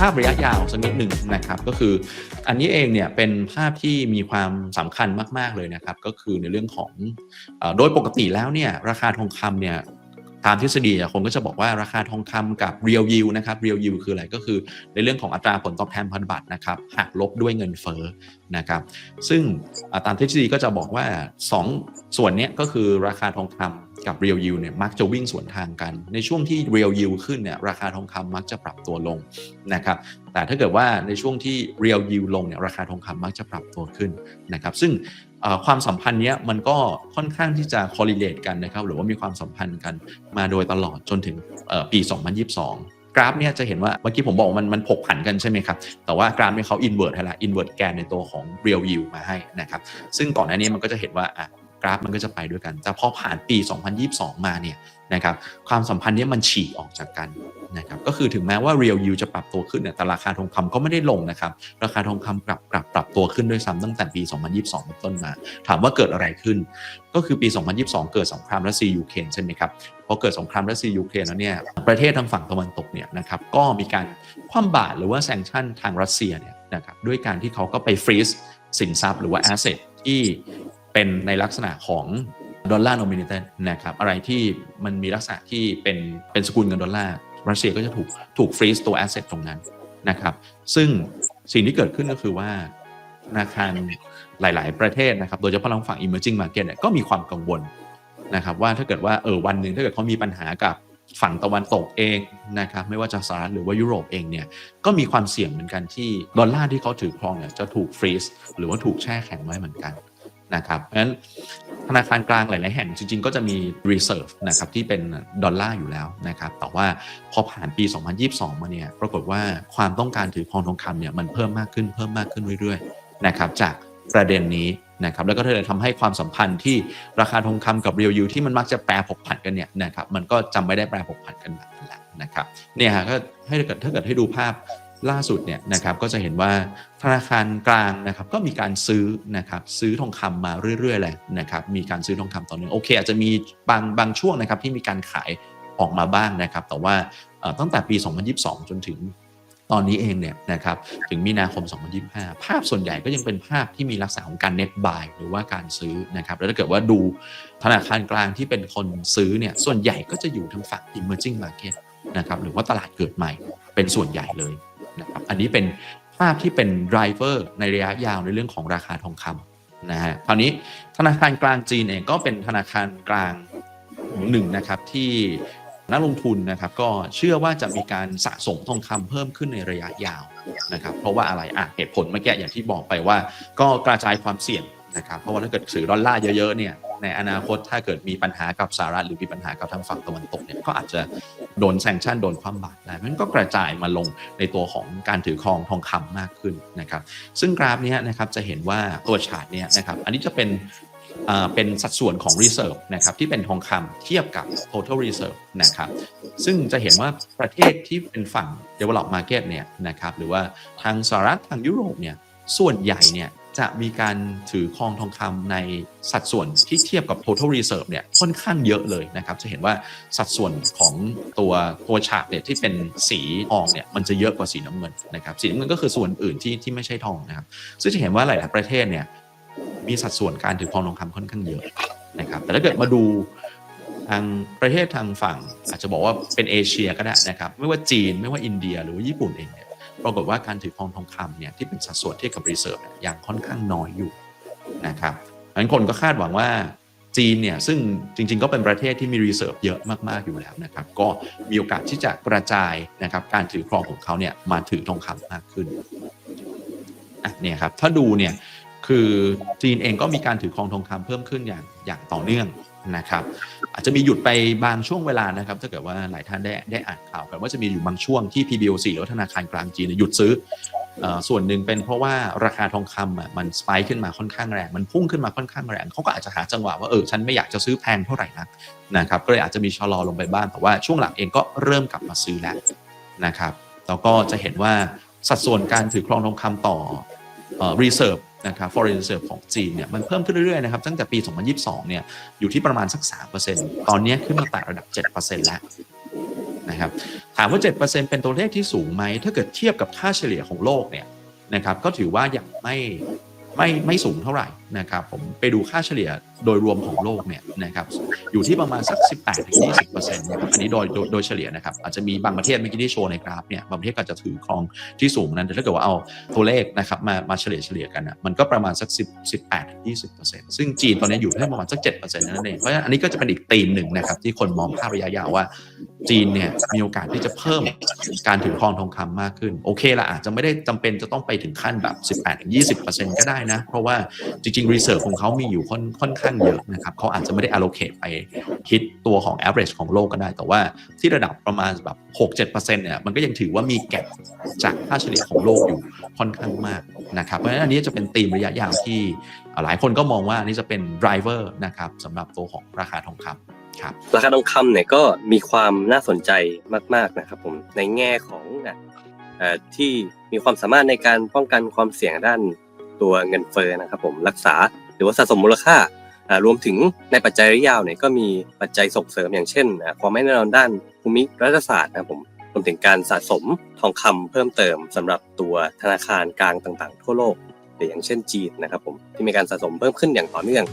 ภาพระยะยาวสักนิดหนึ่งนะครับ ก็คืออันนี้เองเนี่ยเป็นภาพที่มีความสำคัญมาก ๆ เลยนะครับ ก็คือในเรื่องของอโดยปกติแล้วเนี่ยราคาทองคำเนี่ย ตามทฤษฎีคนก็จะบอกว่าราคาทองคำกับ real yield นะครับ real yield คืออะไรก็คือในเรื่องของอัตราผลตอบแทนพันธบัตรนะครับหักลบด้วยเงินเฟ้อนะครับซึ่งตามทฤษฎีก็จะบอกว่า 2 ส่วนเนี้ยก็คือราคาทองคำกับ real yield เนี่ยมักจะวิ่งสวนทางกัน ในช่วงที่ real yield ขึ้นเนี่ยราคาทองคำมักจะปรับตัวลงนะครับแต่ถ้าเกิดว่าในช่วงที่ real yield ลงเนี่ยราคาทองคำมักจะปรับตัวขึ้นนะครับซึ่ง ความสัมพันธ์เนี้ยมันก็ค่อนข้างที่จะ correlate กันนะครับ หรือว่ามีความสัมพันธ์กันมาโดยตลอดจนถึงปี 2022 กราฟเนี่ยจะเห็นว่าเมื่อกี้ผมบอกว่ามันมันผกผันกันใช่ไหมครับ แต่ว่ากราฟเนี่ยเขา invert ให้ละ invert แกนในตัวของ real yield มาให้นะครับ ซึ่งก่อนหน้านี้มันก็จะเห็นว่ากราฟมันก็จะไปด้วยกัน แต่พอผ่านปี 2022 มาเนี่ยนะครับความสัมพันธ์เนี้มันฉีกออกจากกัน นะครับก็คือถึงแม้ว่า real yield จะปรับตัวขึ้นเนี่ยแต่ราคาทองคำก็ไม่ได้ลงนะครับ ราคาทองคำปรับปรับปรับตัวขึ้นด้วยซ้ำตั้งแต่ปี 2022 เป็นต้นมา ถามว่าเกิดอะไรขึ้น ก็คือปี 2022 เกิดสงครามรัสเซียยูเครนใช่ไหมครับพอเกิดสงครามรัสเซียยูเครนแล้วเนี่ยประเทศทางฝั่งตะวันตกเนี่ยนะครับก็มีการคว่ำบาตรหรือว่าแซงชั่นทางรัสเซียเนี่ยนะครับด้วยการที่เขาก็ไปฟรีซสินทรัพย์หรือว่าแอสเซทที่เป็นในลักษณะของดอลลาร์โนมิเนเตนะครับอะไรที่มันมีลักษณะที่เป็นเป็นสกุลเงินดอลลาร์ รัสเซียก็จะถูกถูกฟรีซตัวแอสเซทตรงนั้นนะครับ ซึ่งสิ่งที่เกิดขึ้นก็คือว่าธนาคารหลาย ๆ ประเทศนะครับ โดยเฉพาะทางฝั่ง emerging market เนี่ยก็มีความกังวลนะครับ ว่าถ้าเกิดว่าเออวันหนึ่งถ้าเกิดเขามีปัญหากับฝั่งตะวันตกเองนะครับ ไม่ว่าจะสหรัฐหรือว่ายุโรปเองเนี่ยก็มีความเสี่ยงเหมือนกันที่ดอลลาร์ที่เขาถือครองเนี่ยจะถูกฟรีซหรือว่าถูกแช่แข็งไว้เหมือนกันนะครับเพราะฉะนั้น ธนาคารกลางหลาย ๆ แห่งจริง ๆ ก็จะมี reserve นะครับที่เป็นดอลลาร์อยู่แล้วนะครับแต่ว่าพอผ่านปี 2022 มาเนี่ยปรากฏว่าความต้องการถือครองทองคำเนี่ยมันเพิ่มมากขึ้นเพิ่มมากขึ้นเรื่อย ๆ นะครับจากประเด็นนี้นะครับแล้วก็เลยทำให้ความสัมพันธ์ที่ราคาทองคำกับ real yield ที่มันมักจะแปรผกผันกันเนี่ยนะครับมันก็จำไม่ได้แปรผกผันกันแบบนั้นแหละนะครับเนี่ยฮะก็ให้เกิดถ้าเกิดให้ดูภาพ ล่าสุดเนี่ยนะครับก็จะเห็นว่าธนาคารกลางนะครับก็มีการซื้อนะครับซื้อทองคำมาเรื่อยๆเลยนะครับมีการซื้อทองคำต่อเนื่องโอเค อาจจะมีบางบางช่วงนะครับที่มีการขายออกมาบ้างนะครับ แต่ว่าตั้งแต่ปี 2022 จนถึงตอนนี้เองเนี่ยนะครับถึงมีนาคม 2025 ภาพส่วนใหญ่ก็ยังเป็นภาพที่มีลักษณะของการ net buy หรือว่าการซื้อนะครับแล้วถ้าเกิดว่าดูธนาคารกลางที่เป็นคนซื้อเนี่ยส่วนใหญ่ก็จะอยู่ทางฝั่ง emerging market นะครับหรือว่าตลาดเกิดใหม่เป็นส่วนใหญ่เลยนะครับอันนี้เป็นภาพที่เป็น driver ในระยะยาวในเรื่องของราคาทองคำนะฮะคราวนี้ธนาคารกลางจีนเองก็เป็นธนาคารกลางหนึ่งนะครับที่นักลงทุนนะครับก็เชื่อว่าจะมีการสะสมทองคำเพิ่มขึ้นในระยะยาวนะครับเพราะว่าอะไรอะเหตุผลเมื่อกี้อย่างที่บอกไปว่า ก็กระจายความเสี่ยงนะครับเพราะว่าถ้าเกิดถือดอลลาร์เยอะๆเนี่ย ในอนาคตถ้าเกิดมีปัญหากับสหรัฐหรือมีปัญหากับทางฝั่งตะวันตกเนี่ยก็อาจจะโดนแซงชั่นโดนความบาดได้มันก็กระจายมาลงในตัวของการถือครองทองคำมากขึ้นนะครับซึ่งกราฟนี้นะครับจะเห็นว่าตัวชาร์ตเนี้ยนะครับอันนี้จะเป็นเป็นสัดส่วนของ reserve นะครับที่เป็นทองคำเทียบกับ total reserve นะครับซึ่งจะเห็นว่าประเทศที่เป็นฝั่ง develop market เนี่ยนะครับหรือว่าทางสหรัฐทางยุโรปเนี่ยส่วนใหญ่เนี่ย จะมีการถือครองทองคำในสัดส่วนที่เทียบกับ total reserve เนี่ยค่อนข้างเยอะเลยนะครับ จะเห็นว่าสัดส่วนของตัวตัวฉากเนี่ยที่เป็นสีทองเนี่ยมันจะเยอะกว่าสีน้ำเงินนะครับ สีน้ำเงินก็คือส่วนอื่นที่ที่ไม่ใช่ทองนะครับ ซึ่งจะเห็นว่าหลาย ๆ ประเทศเนี่ยมีสัดส่วนการถือครองทองคำค่อนข้างเยอะนะครับ แต่ถ้าเกิดมาดูทางประเทศทางฝั่งอาจจะบอกว่าเป็นเอเชียก็ได้นะครับ ไม่ว่าจีนไม่ว่าอินเดีย หรือว่าญี่ปุ่นเองเนี่ย ปรากฏว่าการถือครองทองคำเนี่ยที่เป็นสัดส่วนเทียบกับรีเซิร์ฟเนี่ยยังค่อนข้างน้อยอยู่นะครับดังนั้นคนก็คาดหวังว่าจีนเนี่ยซึ่งจริงๆ ก็เป็นประเทศที่มีรีเซิร์ฟเยอะมากๆอยู่แล้วนะครับ ก็มีโอกาสที่จะกระจายนะครับการถือครองของเขาเนี่ยมาถือทองคำมากขึ้นอะเนี่ยครับถ้าดูเนี่ยคือจีนเองก็มีการถือครองทองคำเพิ่มขึ้นอย่างอย่างต่อเนื่อง นะครับ อาจจะมีหยุดไปบางช่วงเวลานะครับ ถ้าเกิดว่าหลายท่านได้ได้อ่านข่าวกันว่าจะมีอยู่บางช่วงที่ PBOC หรือธนาคารกลางจีนหยุดซื้ออส่วนหนึ่งเป็นเพราะว่าราคาทองคำมันสไปขึ้นมาค่อนข้างแรง มันพุ่งขึ้นมาค่อนข้างแรงเขาก็อาจจะหาจังหวะว่าเออฉันไม่อยากจะซื้อแพงเท่าไหร่นักนะครับก็เลยอาจจะมีชะลอลงไปบ้างแต่ว่าช่วงหลังเองก็เริ่มกลับมาซื้อแล้วนะครับแล้วก็จะเห็นว่าสัดส่วนการถือครองทองคำต่อเอ่อ reserve นะครับ foreign reserve ของจีนเนี่ยมันเพิ่มขึ้นเรื่อยๆนะครับตั้งแต่ปี 2022 เนี่ยอยู่ที่ประมาณสัก 3%ตอนนี้ขึ้นมาแตะระดับ 7%แล้วนะครับถามว่า 7%เป็นตัวเลขที่สูงไหม ถ้าเกิดเทียบกับค่าเฉลี่ยของโลกเนี่ยนะครับก็ถือว่ายังไม่ ไม่ไม่สูงเท่าไหร่นะครับผมไปดูค่าเฉลี่ยโดยรวมของโลกเนี่ยนะครับอยู่ที่ประมาณสัก 18-20%นะครับอันนี้โดยโดยโดยเฉลี่ยนะครับอาจจะมีบางประเทศเมื่อกี้ที่โชว์ในกราฟเนี่ยบางประเทศก็จะถือครองที่สูงนั้นแต่ถ้าเกิดว่าเอาตัวเลขนะครับมามาเฉลี่ยเฉลี่ยกันนะมันก็ประมาณสัก 10 18-20%ซึ่งจีนตอนนี้อยู่ที่ประมาณสัก 7%นั่นเองเพราะฉะนั้นอันนี้ก็จะเป็นอีกธีมหนึ่งนะครับที่คนมองภาพระยะยาวว่า จีนเนี่ยมีโอกาสที่จะเพิ่มการถือครองทองคำมากขึ้นโอเคละอาจจะไม่ได้จำเป็นจะต้องไปถึงขั้นแบบ 18-20%ก็ได้นะ เพราะว่าจริงๆ reserve ของเขามีอยู่ค่อนค่อนข้างเยอะนะครับเขาอาจจะไม่ได้ allocate ไปคิดตัวของ average ของโลกก็ได้ แต่ว่าที่ระดับประมาณแบบ 6-7%เนี่ยมันก็ยังถือว่ามีแกลจากค่าเฉลี่ยของโลกอยู่ค่อนข้างมากนะครับเพราะฉะนั้นอันนี้จะเป็นธีมระยะยาวที่หลายคนก็มองว่าอันนี้จะเป็น driver นะครับสำหรับตัวของราคาทองคำครับราคาทองคำเนี่ยก็มีความน่าสนใจมาก ๆนะครับผมในแง่ของอะที่มีความสามารถในการป้องกันความเสี่ยงด้าน ตัวเงินเฟ้อนะครับผมรักษาหรือว่าสะสมมูลค่ารวมถึงในปัจจัยระยะยาวเนี่ยก็มีปัจจัยส่งเสริมอย่างเช่นความไม่แน่นอนด้านภูมิรัฐศาสตร์นะครับผมรวมถึงการสะสมทองคำเพิ่มเติมสำหรับตัวธนาคารกลางต่างๆ ทั่วโลกอย่างเช่นจีนนะครับผมที่มีการสะสมเพิ่มขึ้นอย่างต่อเนื่อง